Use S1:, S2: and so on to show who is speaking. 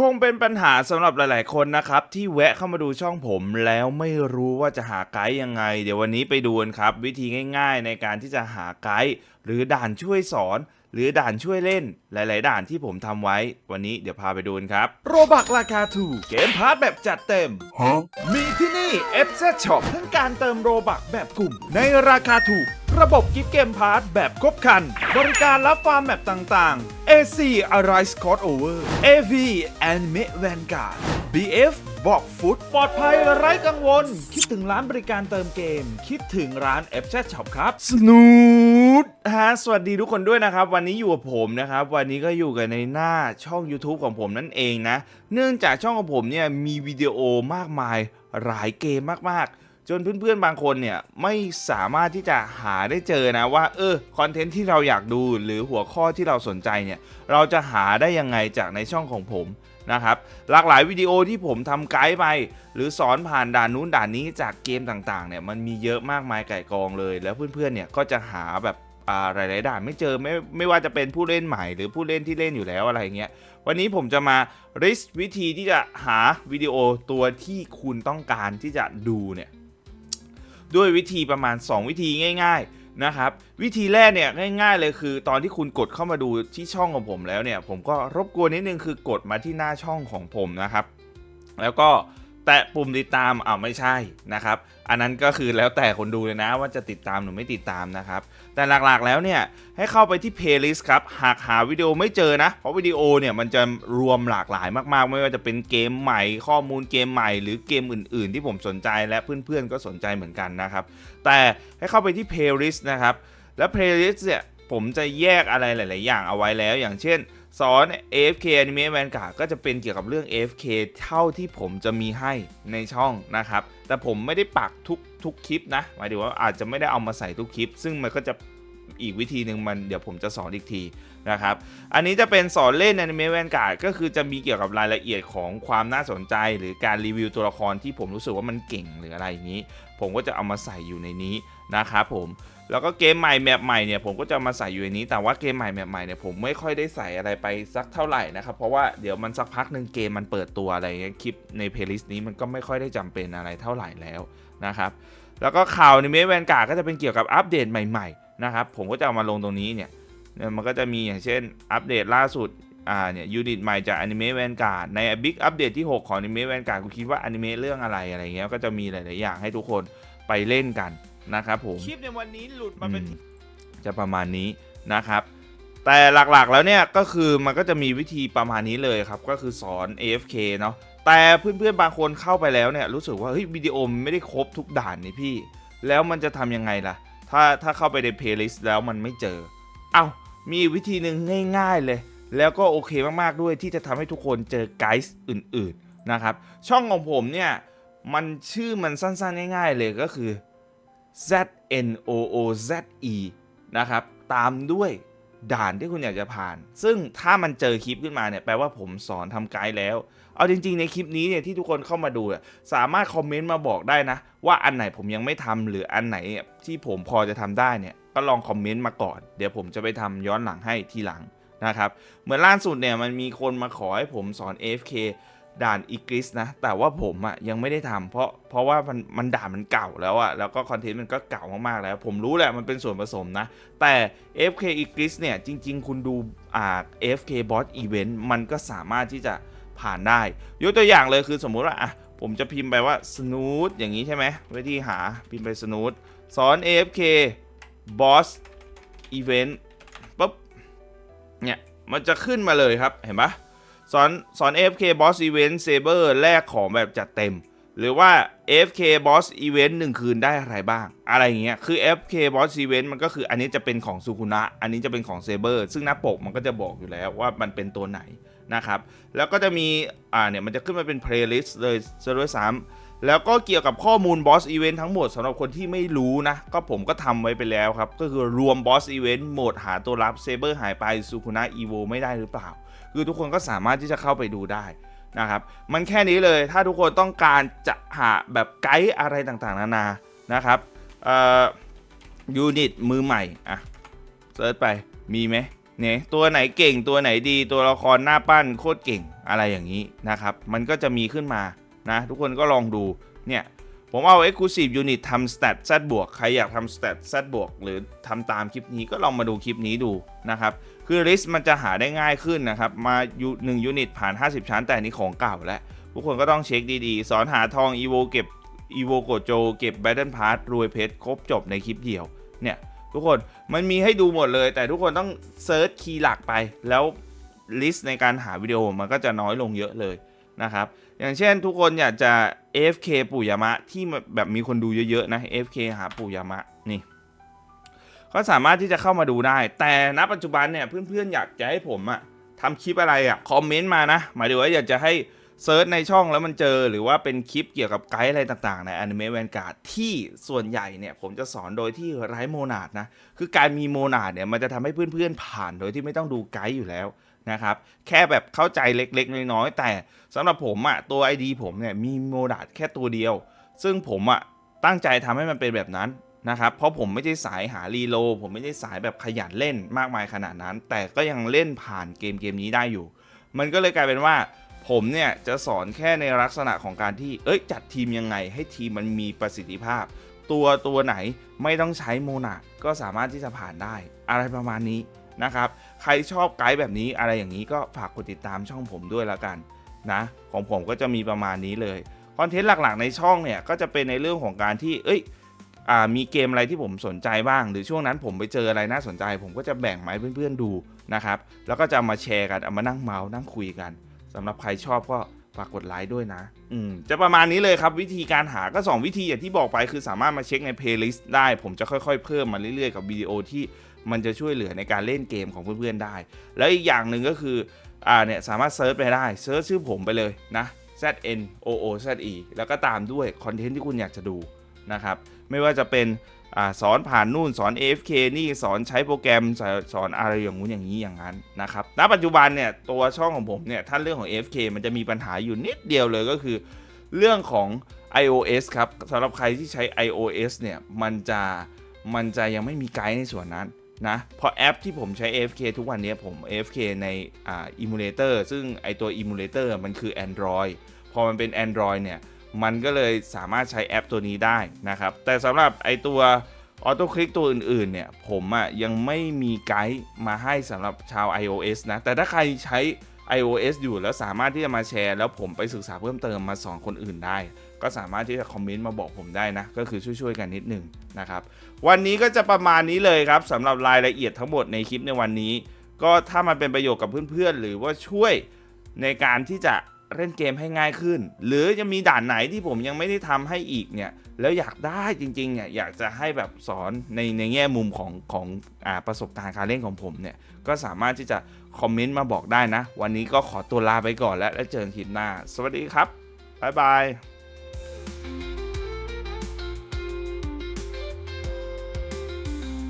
S1: คงเป็นปัญหาสำหรับหลาย ๆ คนนะครับ ที่แวะเข้ามาดูช่องผมแล้วไม่รู้ว่าจะหาไกด์ยังไง เดี๋ยววันนี้ไปดูกันครับ วิธีง่าย ๆ ในการที่จะหาไกด์หรือด่านช่วยสอนหรือด่านช่วยเล่นหลาย ๆ ด่านที่ผมทำไว้ วันนี้เดี๋ยวพาไปดูกันครับโรบักราคาถูกเกมพาร์ทแบบจัดเต็ม มีที่นี่ FZ Shop ทั้งการเติมโรบักแบบกลุ่ม ในราคาถูก ระบบกิฟต์เกมพาร์ทแบบครบครัน บริการรับฟาร์มแบบต่างๆ AC Arise c o d Over AV Anime Vanguard BF บอกฟุตปลอดภัยไร้กังวล คิดถึงร้านบริการเติมเกม คิดถึงร้าน FZ Shop ครับ สนูดฮะสวัสดีทุกคนด้วยนะครับ วันนี้อยู่กับผมนะครับ วันนี้ก็อยู่กันในหน้าช่อง YouTube ของผมนั่นเองนะ เนื่องจากช่องของผมเนี่ยมีวิดีโอมากมายหลายเกมมากๆ จนเพื่อนๆบางคนเนี่ยไม่สามารถที่จะหาได้เจอนะว่าเออคอนเทนต์ที่เราอยากดูหรือหัวข้อที่เราสนใจเนี่ยเราจะหาได้ยังไงจากในช่องของผมนะครับหลากหลายวิดีโอที่ผมทำไกด์ไป หรือสอนผ่านด่านนู้นด่านนี้จากเกมต่างๆเนี่ยมันมีเยอะมากมายไก่กองเลย แล้วเพื่อนๆเนี่ยก็จะหาแบบอ่าหลายๆด่านไม่เจอไม่ไม่ว่าจะเป็นผู้เล่นใหม่หรือผู้เล่นที่เล่นอยู่แล้วอะไรเงี้ยวันนี้ผมจะมา list วิธีที่จะหาวิดีโอตัวที่คุณต้องการที่จะดูเนี่ย ด้วยวิธีประมาณ 2 วิธีง่าย ๆนะครับ วิธีแรกเนี่ยง่าย ๆ เลยคือ ตอนที่คุณกดเข้ามาดูที่ช่องของผมแล้วเนี่ย ผมก็รบกวนนิดนึงคือกดมาที่หน้าช่องของผมนะครับ แล้วก็ แตะปุ่มติดตามอ่าไม่ใช่นะครับ อันนั้นก็คือแล้วแต่คนดูเลยนะว่าจะติดตามหรือไม่ติดตามนะครับ แต่หลักๆแล้วเนี่ยให้เข้าไปที่ playlist ครับ หากหาวิดีโอไม่เจอนะ เพราะวิดีโอเนี่ยมันจะรวมหลากหลายมากๆ ไม่ว่าจะเป็นเกมใหม่ ข้อมูลเกมใหม่ หรือเกมอื่นๆ ที่ผมสนใจและเพื่อนๆก็สนใจเหมือนกันนะครับ แต่ให้เข้าไปที่ playlist นะครับ และ playlist เนี่ยผมจะแยกอะไรหลาย ๆ อย่างเอาไว้แล้ว อย่างเช่น สอน AFK Anime Vanguard ก็จะเป็นเกี่ยวกับเรื่อง AFK เท่าที่ผมจะมีให้ในช่องนะครับ แต่ผมไม่ได้ปักทุกทุกคลิปนะ หมายถึงว่าอาจจะไม่ได้เอามาใส่ทุกคลิป ซึ่งมันก็จะ อีกวิธีหนึ่งมันเดี๋ยวผมจะสอนอีกทีนะครับ อันนี้จะเป็นสอนเล่น Anime Vanguard ก็คือจะมีเกี่ยวกับรายละเอียดของความน่าสนใจ หรือการรีวิวตัวละครที่ผมรู้สึกว่ามันเก่งหรืออะไรอย่างนี้ ผมก็จะเอามาใส่อยู่ในนี้นะครับผมแล้วก็เกมใหม่แมปใหม่เนี่ยผมก็จะมาใส่อยู่ในนี้ แต่ว่าเกมใหม่แมปใหม่เนี่ยผมไม่ค่อยได้ใส่อะไรไปสักเท่าไหร่นะครับ เพราะว่าเดี๋ยวมันสักพักหนึ่งเกมมันเปิดตัวอะไรเงี้ยคลิปในเพลย์ลิสต์นี้มันก็ไม่ค่อยได้จำเป็นอะไรเท่าไหร่แล้วนะครับ แล้วก็ข่าวในเมแวนการ์ก็จะเป็นเกี่ยวกับอัปเดตใหม่ๆนะครับผมก็จะเอามาลงตรงนี้เนี่ยเนี่ยมันก็จะมีอย่างเช่นอัปเดตล่าสุดอ่าเนี่ยยูนิตใหม่จากอนิเมะแวนการ์ดในบิ๊กอัปเดตที่ 6 ของอนิเมะแวนการ์ดคุณคิดว่าอนิเมะเรื่องอะไรอะไรเงี้ยก็จะมีหลาย ๆ อย่างให้ทุกคนไปเล่นกันนะครับผมคลิปในวันนี้หลุดมาเป็นจะประมาณนี้นะครับ แต่หลักๆแล้วเนี่ยก็คือมันก็จะมีวิธีประมาณนี้เลยครับก็คือสอน AFK เนาะแต่เพื่อนๆบางคนเข้าไปแล้วเนี่ยรู้สึกว่าเฮ้ยวิดีโอมันไม่ได้ครบทุกด่านนี่พี่ แล้วมันจะทำยังไงล่ะ ถ้าถ้าเข้าไปใน playlist แล้วมันไม่เจอ เอ้ามีวิธีหนึ่งง่ายๆเลย แล้วก็โอเคมากๆด้วยที่จะทำให้ทุกคนเจอไกด์อื่นๆนะครับช่องของผมเนี่ยมันชื่อมันสั้นๆง่ายๆเลยก็คือ Z N O O Z E นะครับตามด้วย ด่านที่คุณอยากจะผ่าน ซึ่งถ้ามันเจอคลิปขึ้นมาเนี่ยแปลว่าผมสอนทำไกด์แล้ว เอาจริง ๆ ในคลิปนี้เนี่ยที่ทุกคนเข้ามาดูอะสามารถคอมเมนต์มาบอกได้นะ ว่าอันไหนผมยังไม่ทำหรืออันไหนที่ผมพอจะทำได้เนี่ยก็ลองคอมเมนต์มาก่อน เดี๋ยวผมจะไปทำย้อนหลังให้ทีหลังนะครับเหมือนล่าสุดเนี่ยมันมีคนมาขอให้ผมสอน AFK ด่านอีกริสนะ แต่ว่าผมอะยังไม่ได้ทำเพราะเพราะว่ามันมันด่านมันเก่าแล้วอะแล้วก็คอนเทนต์มันก็เก่ามากๆแล้ว ผมรู้แหละมันเป็นส่วนผสมนะ แต่ FK i g r i s เนี่ย จริง ๆ คุณดูอ่า FK Boss Event มันก็สามารถที่จะผ่านได้ ยกตัวอย่างเลยคือสมมุติว่าอะผมจะพิมพ์ไปว่า Snoot อย่างนี้ใช่ไหมวิธีหาพิมพ์ไป Snoot สอน AFK Boss Event ปุ๊บเนี่ยมันจะขึ้นมาเลยครับเห็นปะ สอนสอน AFK Boss Event Saber แลกของแบบจัดเต็ม หรือว่า AFK Boss Event 1 คืนได้อะไรบ้าง อะไรอย่างเงี้ยคือ AFK Boss Event มันก็คืออันนี้จะเป็นของซูคุนะ อันนี้จะเป็นของ Saber ซึ่งหน้าปกมันก็จะบอกอยู่แล้วว่ามันเป็นตัวไหนนะครับ แล้วก็จะมีอ่าเนี่ยมันจะขึ้นมาเป็น playlist เลยซะด้วยซ้ำแล้วก็เกี่ยวกับข้อมูล Boss Event ทั้งหมดสำหรับคนที่ไม่รู้นะ ก็ผมก็ทำไว้ไปแล้วครับ ก็คือรวม Boss Event โหมดหาตัวรับ Saber หายไปซูคุนะ Evo ไม่ได้หรือเปล่า คือทุกคนก็สามารถที่จะเข้าไปดูได้นะครับมันแค่นี้เลยถ้าทุกคนต้องการจะหาแบบไกด์อะไรต่างๆ นานานะครับอ่อยูนิตมือใหม่อะเซิร์ชไปมีไหมเนี่ยตัวไหนเก่งตัวไหนดีตัวละครหน้าปั้นโคตรเก่งอะไรอย่างนี้นะครับ มันก็จะมีขึ้นมานะ ทุกคนก็ลองดูเนี่ยผมเอา Exclusive Unit ทำ Stat Z บวกใครอยากทำ Stat Z บวกหรือทำตามคลิปนี้ก็ลองมาดูคลิปนี้ดูนะครับ คือ List มันจะหาได้ง่ายขึ้นนะครับ มาอยู่1ยูนิตผ่าน 50 ชั้นแต่นี้ของเก่าแล้วทุกคนก็ต้องเช็คดีๆ สอนหาทอง EVO เก็บ EVO โกโจเก็บ Battle Pass รวยเพชรครบจบในคลิปเดียวเนี่ยทุกคนมันมีให้ดูหมดเลย แต่ทุกคนต้องเซิร์ชคีย์หลักไป แล้วลิสต์ในการหาวิดีโอมันก็จะน้อยลงเยอะเลยนะครับ อย่างเช่นทุกคนอยากจะ AFK ปู่ยามะที่แบบมีคนดูเยอะๆนะ AFK หาปู่ยามะนี่ ก็สามารถที่จะเข้ามาดูได้ แต่ณปัจจุบันเนี่ยเพื่อนๆอยากจะให้ผมอะทำคลิปอะไรอะคอมเมนต์มานะ หมายถึงว่าอยากจะให้เซิร์ชในช่องแล้วมันเจอหรือว่าเป็นคลิปเกี่ยวกับไกด์อะไรต่างๆ ใน Anime Vanguard ที่ส่วนใหญ่เนี่ยผมจะสอนโดยที่ไร้โมนาดนะ คือการมีโมนาดเนี่ยมันจะทำให้เพื่อนๆ ผ่านโดยที่ไม่ต้องดูไกด์อยู่แล้วนะครับ แค่แบบเข้าใจเล็กๆ น้อยๆ แต่สำหรับผมอะตัว ID ผมเนี่ยมีโมนาดแค่ตัวเดียว ซึ่งผมอะตั้งใจทำให้มันเป็นแบบนั้น นะครับเพราะผมไม่ใช่สายหารีโล ผมไม่ใช่สายแบบขยันเล่นมากมายขนาดนั้น แต่ก็ยังเล่นผ่านเกมเกมนี้ได้อยู่ มันก็เลยกลายเป็นว่า ผมเนี่ยจะสอนแค่ในลักษณะของการที่ เอ้ยจัดทีมยังไง ให้ทีมมันมีประสิทธิภาพ ตัวตัวไหนไม่ต้องใช้โมนาก็สามารถที่จะผ่านได้ อะไรประมาณนี้นะครับ ใครชอบไกด์แบบนี้อะไรอย่างนี้ก็ฝากกดติดตามช่องผมด้วยแล้วกันนะของผมก็จะมีประมาณนี้เลยคอนเทนต์หลักๆในช่องเนี่ยก็จะเป็นในเรื่องของการที่ เอ้ย มีเกมอะไรที่ผมสนใจบ้าง หรือช่วงนั้นผมไปเจออะไรน่าสนใจ ผมก็จะแบ่งมาให้เพื่อนๆดูนะครับ แล้วก็จะมาแชร์กันเอามานั่งเมาส์นั่งคุยกันสำหรับใครชอบก็ฝากกดไลค์ด้วยนะ อืม จะประมาณนี้เลยครับ วิธีการหาก็ 2 วิธีอย่างที่บอกไปคือสามารถมาเช็คในเพลย์ลิสต์ได้ ผมจะค่อยๆ เพิ่มมาเรื่อยๆ กับวิดีโอที่มันจะช่วยเหลือในการเล่นเกมของเพื่อนๆได้ แล้วอีกอย่างหนึ่งก็คือ อ่าเนี่ยสามารถเซิร์ชไปได้เซิร์ชชื่อผมไปเลยนะ Z N O O Z E แล้วก็ตามด้วยคอนเทนต์ที่คุณอยากจะดู นะครับ ไม่ว่าจะเป็นอสอนผ่านนู่นสอน AFK นี่สอนใช้โปรแกรมสอนสอนอะไรอย่างงู้นอย่างนี้อย่างนั้นนะครับณปัจจุบันเนี่ยตัวช่องของผมเนี่ยถ้าเรื่องของ AFK มันจะมีปัญหาอยู่นิดเดียวเลยก็คือ เรื่องของ iOS ครับสำหรับใครที่ใช้ iOS เนี่ยมันจะมันจะยังไม่มีไกด์ในส่วนนั้นนะเพราะแอปที่ผมใช้ AFK ทุกวันนี้ผม AFK ในอ่า emulator ซึ่งไอตัว emulator มันคือ Android พอมันเป็น Android เนี่ย มันก็เลยสามารถใช้แอปตัวนี้ได้นะครับ แต่สำหรับไอตัวออโต้คลิกตัวอื่นๆเนี่ย ผมอะ่ะยังไม่มีไกด์มาให้สำหรับชาว iOS นะ แต่ถ้าใครใช้ iOS อยู่แล้วสามารถที่จะมาแชร์ แล้วผมไปศึกษาเพิ่มเติมมาสอนคนอื่นได้ ก็สามารถที่จะคอมเมนต์มาบอกผมได้นะ ก็คือช่วยๆกันนิดหนึ่งนะครับ วันนี้ก็จะประมาณนี้เลยครับสำหรับรายละเอียดทั้งหมดในคลิปในวันนี้ ก็ถ้ามันเป็นประโยชน์กับเพื่อนๆ หรือว่าช่วยในการที่จะ เล่นเกมให้ง่ายขึ้น หรือจะมีด่านไหนที่ผมยังไม่ได้ทำให้อีกเนี่ยแล้วอยากได้จริงๆเนี่ยอยากจะให้แบบสอนในในแง่มุมของของอาประสบการณ์การเล่นของผมเนี่ยก็สามารถที่จะคอมเมนต์มาบอกได้นะ วันนี้ก็ขอตัวลาไปก่อนแล้วแล้วเจอกันคลิปหน้า สวัสดีครับบ๊ายบาย